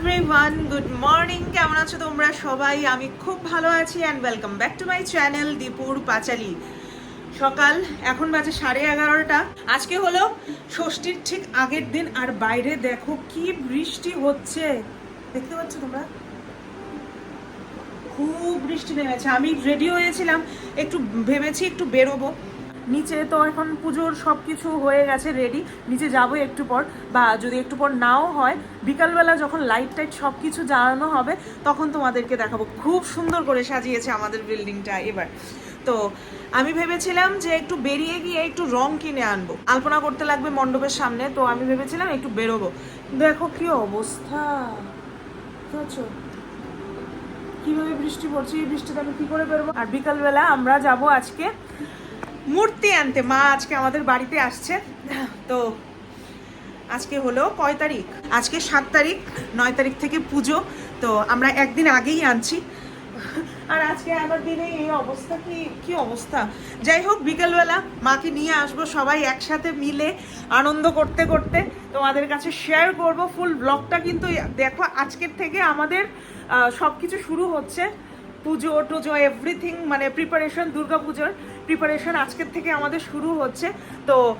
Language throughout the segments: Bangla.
এভরিওয়ান গুড মর্নিং কেমন আছো তোমরা সবাই? আমি খুব ভালো আছি and welcome back to my channel দীপুর পাঁচালি সকাল, এখন বাজে সাড়ে এগারোটা। আজকে হলো ষষ্ঠীর ঠিক আগের দিন, আর বাইরে দেখো কি বৃষ্টি হচ্ছে। দেখতে পাচ্ছ তোমরা? খুব বৃষ্টি নেমেছে। আমি রেডি হয়েছিলাম, একটু ভেবেছি একটু বেরোবো। নিচে তো এখন পুজোর সব কিছু হয়ে গেছে রেডি নিচে যাব একটু পর। বা যদি একটু পর নাও হয়, বিকালবেলা যখন লাইট টাইট সব কিছু জ্বালানো হবে, তখন তোমাদেরকে দেখাবো। খুব সুন্দর করে সাজিয়েছে আমাদের বিল্ডিংটা এবার। তো আমি ভেবেছিলাম যে একটু বেরিয়ে গিয়ে একটু রং কিনে আনব। আলপনা করতে লাগবে মণ্ডপের সামনে, তো আমি ভেবেছিলাম একটু বেরোবো। দেখো কি অবস্থা। কীভাবে বৃষ্টি পড়ছে? এই বৃষ্টিতে আমি কি করে বেরোবো? আর বিকালবেলা আমরা যাব আজকে মূর্তি আনতে। মা আজকে আমাদের বাড়িতে আসছে তো আজকে হলো কয় তারিখ? আজকে সাত তারিখ, নয় তারিখ থেকে পুজো। তো আমরা একদিন আগেই আনছি। আর আজকে আমার দিনে এই অবস্থা কি? কি অবস্থা? যাই হোক, বিকেলবেলা মাকে নিয়ে আসব সবাই একসাথে মিলে আনন্দ করতে করতে। তোমাদের কাছে শেয়ার করব ফুল ব্লগটা কিন্তু দেখো, আজকের থেকে আমাদের সব কিছু শুরু হচ্ছে। পুজো টুজো এভরিথিং মানে প্রিপারেশন দুর্গা পুজোর প্রিপারেশন আজকের থেকে আমাদের শুরু হচ্ছে। তো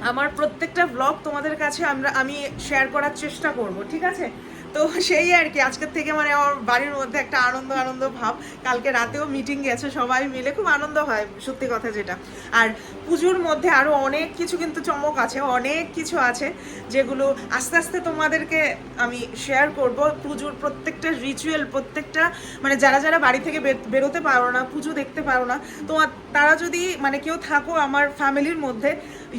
আমার প্রত্যেকটা ব্লগ তোমাদের কাছে আমরা, আমি শেয়ার করার চেষ্টা করব, ঠিক আছে? তো সেই আর কি, আজকের থেকে মানে আমার বাড়ির মধ্যে একটা আনন্দ আনন্দ ভাব। কালকে রাতেও মিটিং গেছে, সবাই মিলে। খুব আনন্দ হয়, সত্যি কথা যেটা। আর পুজোর মধ্যে আরও অনেক কিছু কিন্তু চমক আছে, অনেক কিছু আছে যেগুলো আস্তে আস্তে তোমাদেরকে আমি শেয়ার করব। পুজোর প্রত্যেকটা রিচুয়াল প্রত্যেকটা মানে যারা যারা বাড়ি থেকে বেরোতে পারো না, পুজো দেখতে পারো না, তো তারা যদি মানে কেউ থাকো আমার ফ্যামিলির মধ্যে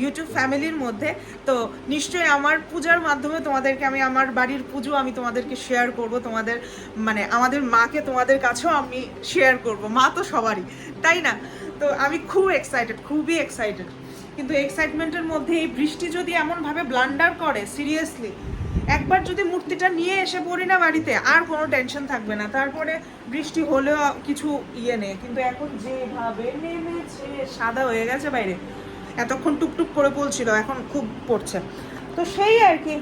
ইউটিউব ফ্যামিলির মধ্যে, তো নিশ্চয়ই আমার পূজার মাধ্যমে তোমাদেরকে আমি, আমার বাড়ির পুজো আমি তোমাদেরকে শেয়ার করব, তোমাদের মানে আমাদের মাকে তোমাদের কাছেও আমি শেয়ার করব, মা তো সবারই, তাই না? তো আমি খুব এক্সাইটেড খুবই এক্সাইটেড কিন্তু এক্সাইটমেন্টের মধ্যে এই বৃষ্টি যদি এমনভাবে ব্লান্ডার করে সিরিয়াসলি একবার যদি মূর্তিটা নিয়ে এসে পড়ি না বাড়িতে, আর কোনো টেনশন থাকবে না। তারপরে বৃষ্টি হলেও কিছু ইয়ে নেই। কিন্তু এখন যেভাবে নেমেছে, সাদা হয়ে গেছে বাইরে। এতক্ষণ টুকটুক করে বলছিল, এখন খুব পড়ছে। তো সেই আর কি,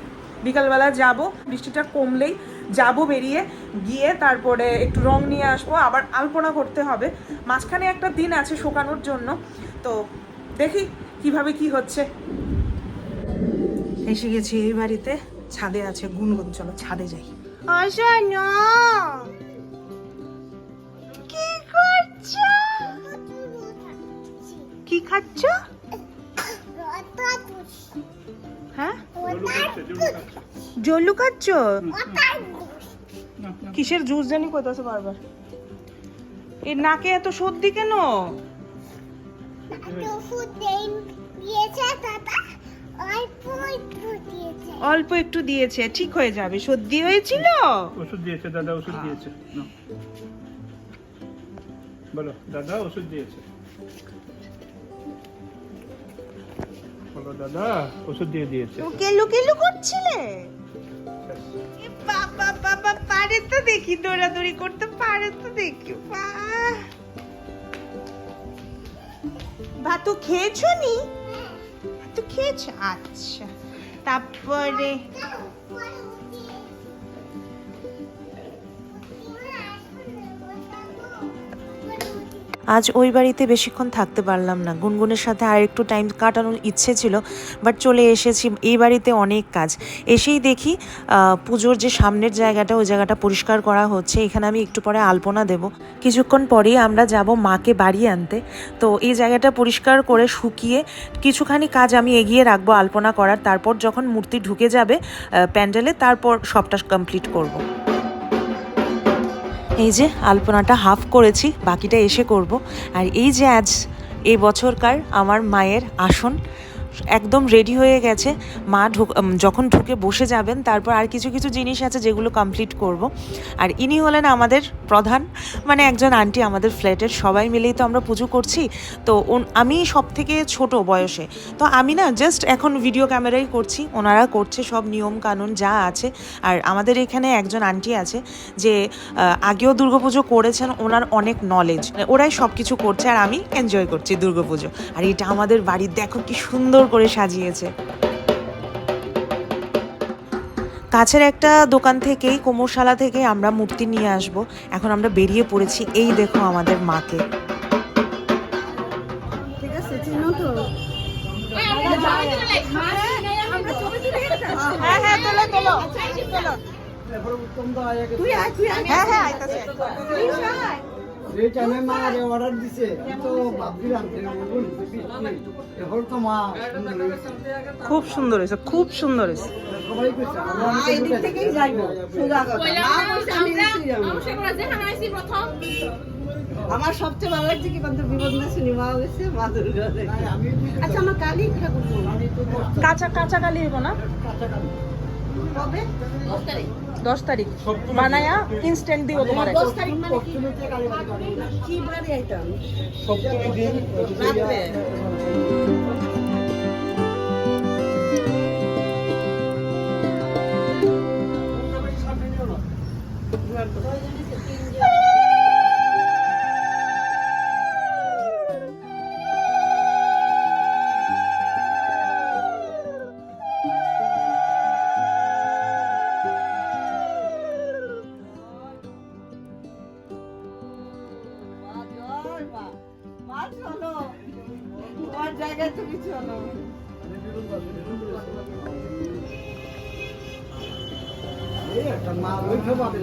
বিকালবেলা যাব। বৃষ্টিটা কমলেই যাব বেরিয়ে গিয়ে তারপরে একটু রং নিয়ে আসব আবার আলপনা করতে হবে। মাঝখানে একটা দিন আছে শোকানোর জন্য তো দেখি কীভাবে কি হচ্ছে। এসে গেছি এই বাড়িতে ছাদে আছে গুনগুন চলো ছাদে যাই। কি খাচ্ছ? হ্যাঁ? জল লুকাচ্ছ কিসের জুস জানি কোথাছে বারবার? এর নাকে এত সর্দি কেন? অল্প একটু দিয়েছে। ঠিক হয়ে যাবে। সর্দি হয়েছিল? ওষুধ দিয়েছে দাদা ওষুধ দিয়েছে। বলো দাদা ওষুধ দিয়েছে। বলো দাদা ওষুধ দিয়ে দিয়েছে। কেলু কেলু করছিলে? এ বাবা বাবা পারে তো দেখি দৌড়াদৌড়ি করতে পারে তো দেখি। ভাতু খেয়েছো নি? ভাতু খেয়েছো? আচ্ছা। তারপরে? আজ ওই বাড়িতে বেশিক্ষণ থাকতে পারলাম না। গুনগুনের সাথে আর একটু টাইম কাটানোর ইচ্ছে ছিল বাট চলে এসেছি এই বাড়িতে অনেক কাজ। এসেই দেখি পুজোর যে সামনের জায়গাটা, ওই জায়গাটা পরিষ্কার করা হচ্ছে। এখানে আমি একটু পরে আলপনা দেব। কিছুক্ষণ পরেই আমরা যাব মাকে বাড়ি আনতে। তো এই জায়গাটা পরিষ্কার করে শুকিয়ে কিছুখানি কাজ আমি এগিয়ে রাখব আলপনা করার। তারপর যখন মূর্তি ঢুকে যাবে প্যান্ডেলে, তারপর সবটা কমপ্লিট করব। এই যে আলপনাটা হাফ করেছি, বাকিটা এসে করব। আর এই যে আজ এই বছরকার আমার মায়ের আসন একদম রেডি হয়ে গেছে। মা ঢুক যখন ঢুকে বসে যাবেন, তারপর আর কিছু কিছু জিনিস আছে যেগুলো কমপ্লিট করব। আর ইনি হলেন আমাদের প্রধান মানে একজন আন্টি আমাদের ফ্ল্যাটের সবাই মিলেই তো আমরা পুজো করছি। তো আমি সব থেকে ছোট বয়সে। তো আমি না জাস্ট এখন ভিডিও ক্যামেরাই করছি, ওনারা করছে সব নিয়ম কানুন যা আছে। আর আমাদের এখানে একজন আন্টি আছে যে আগেও দুর্গাপুজো করেছেন, ওনার অনেক নলেজ ওরাই সব কিছু করছে আর আমি এনজয় করছি দুর্গাপুজো। আর এটা আমাদের বাড়ি দেখো কি সুন্দর করে সাজিয়েছে। কাছের একটা দোকান থেকেই কোমরশালা থেকে আমরা মূর্তি নিয়ে আসব। এখন আমরা বেরিয়ে পড়েছি এই দেখো আমাদের মাকে। ঠিক আছে চিনো তো? হ্যাঁ হ্যাঁ তোলো তোলো তুই আয় তুই আয় আইতাছে এই টাইমে মা আরে অর্ডার দিছে তো ভাবছিলাম এখন তো মা খুব সুন্দর হয়েছে খুব সুন্দর হয়েছে। আমরা সবচেয়ে ভালো লাগছে কি বন্ধু বিপদ না শুনি মা দুর্গা আচ্ছা আমার কালী ঠাকুর কাঁচা কাঁচা কালি হইব না? কবে দশ তারিখ। বানায়া ইনস্ট্যান্ট দিব তোমার। দশ তারিখ জায়গায় তুমি চলো। একটা মা ওইটা পাবে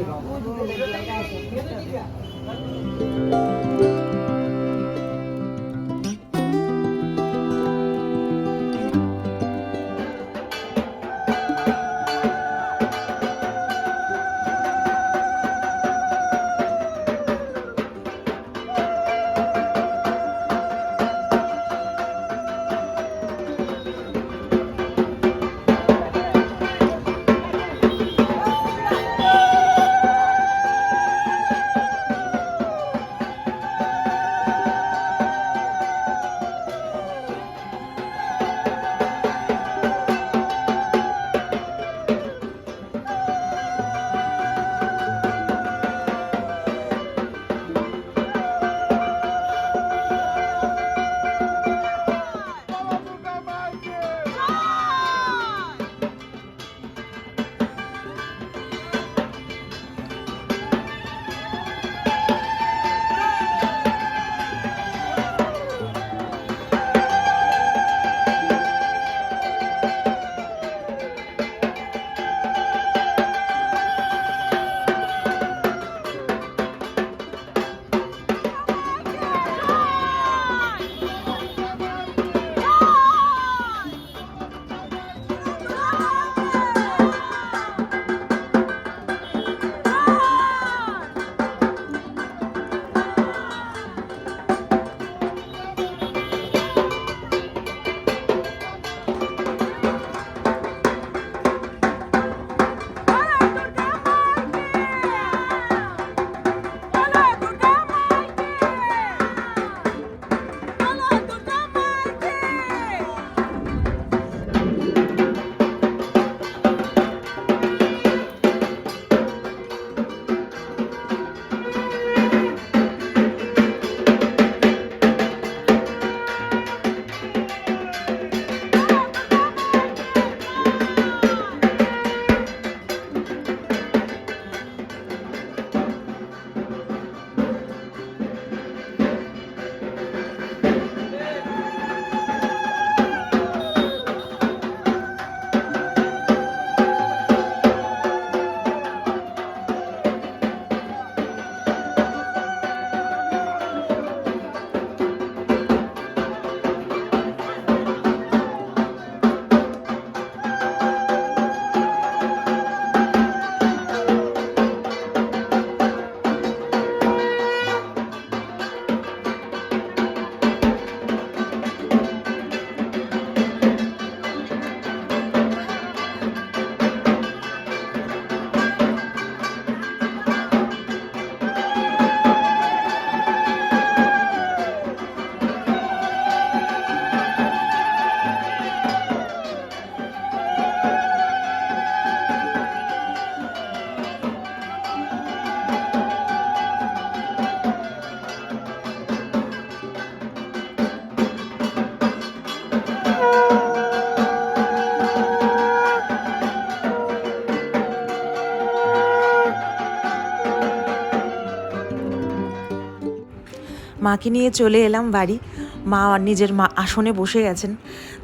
মাকে নিয়ে চলে এলাম বাড়ি। মা নিজের মা আসনে বসে গেছেন।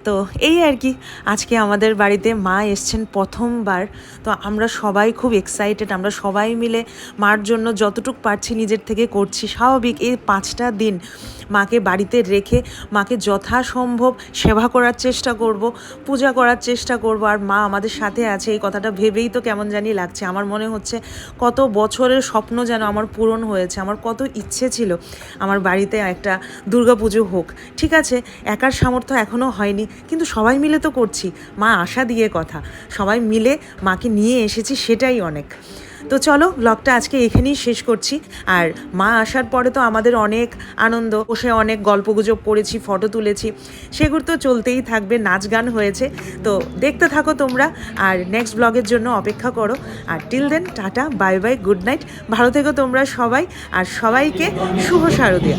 তো এই আর কি, আজকে আমাদের বাড়িতে মা এসছেন প্রথমবার, তো আমরা সবাই খুব এক্সাইটেড আমরা সবাই মিলে মার জন্য যতটুক পারছি নিজের থেকে করছি, স্বাভাবিক এই পাঁচটা দিন মাকে বাড়িতে রেখে মাকে যথাসম্ভব সেবা করার চেষ্টা করব, পূজা করার চেষ্টা করব, আর মা আমাদের সাথে আছে, এই কথাটা ভেবেই তো কেমন জানি লাগছে, আমার মনে হচ্ছে কত বছরের স্বপ্ন যেন আমার পূরণ হয়েছে, আমার কত ইচ্ছে ছিল আমার বাড়িতে একটা দুর্গাপুজো হোক, ঠিক আছে, একার সামর্থ্য এখনও হয়নি কিন্তু সবাই মিলে তো করছি। মা আশা দিয়ে কথা। সবাই মিলে মাকে নিয়ে এসেছি সেটাই অনেক। তো চলো ব্লগটা আজকে এখানেই শেষ করছি। আর মা আসার পরে তো আমাদের অনেক আনন্দ। বসে অনেক গল্পগুজব করেছি ফটো তুলেছি। সেগুলো তো চলতেই থাকবে, নাচ গান হয়েছে। তো দেখতে থাকো তোমরা। আর নেক্সট ব্লগের জন্য অপেক্ষা করো। আর till then tata bye bye good night ভালো থেকো তোমরা সবাই। আর সবাইকে শুভ শারদীয়া।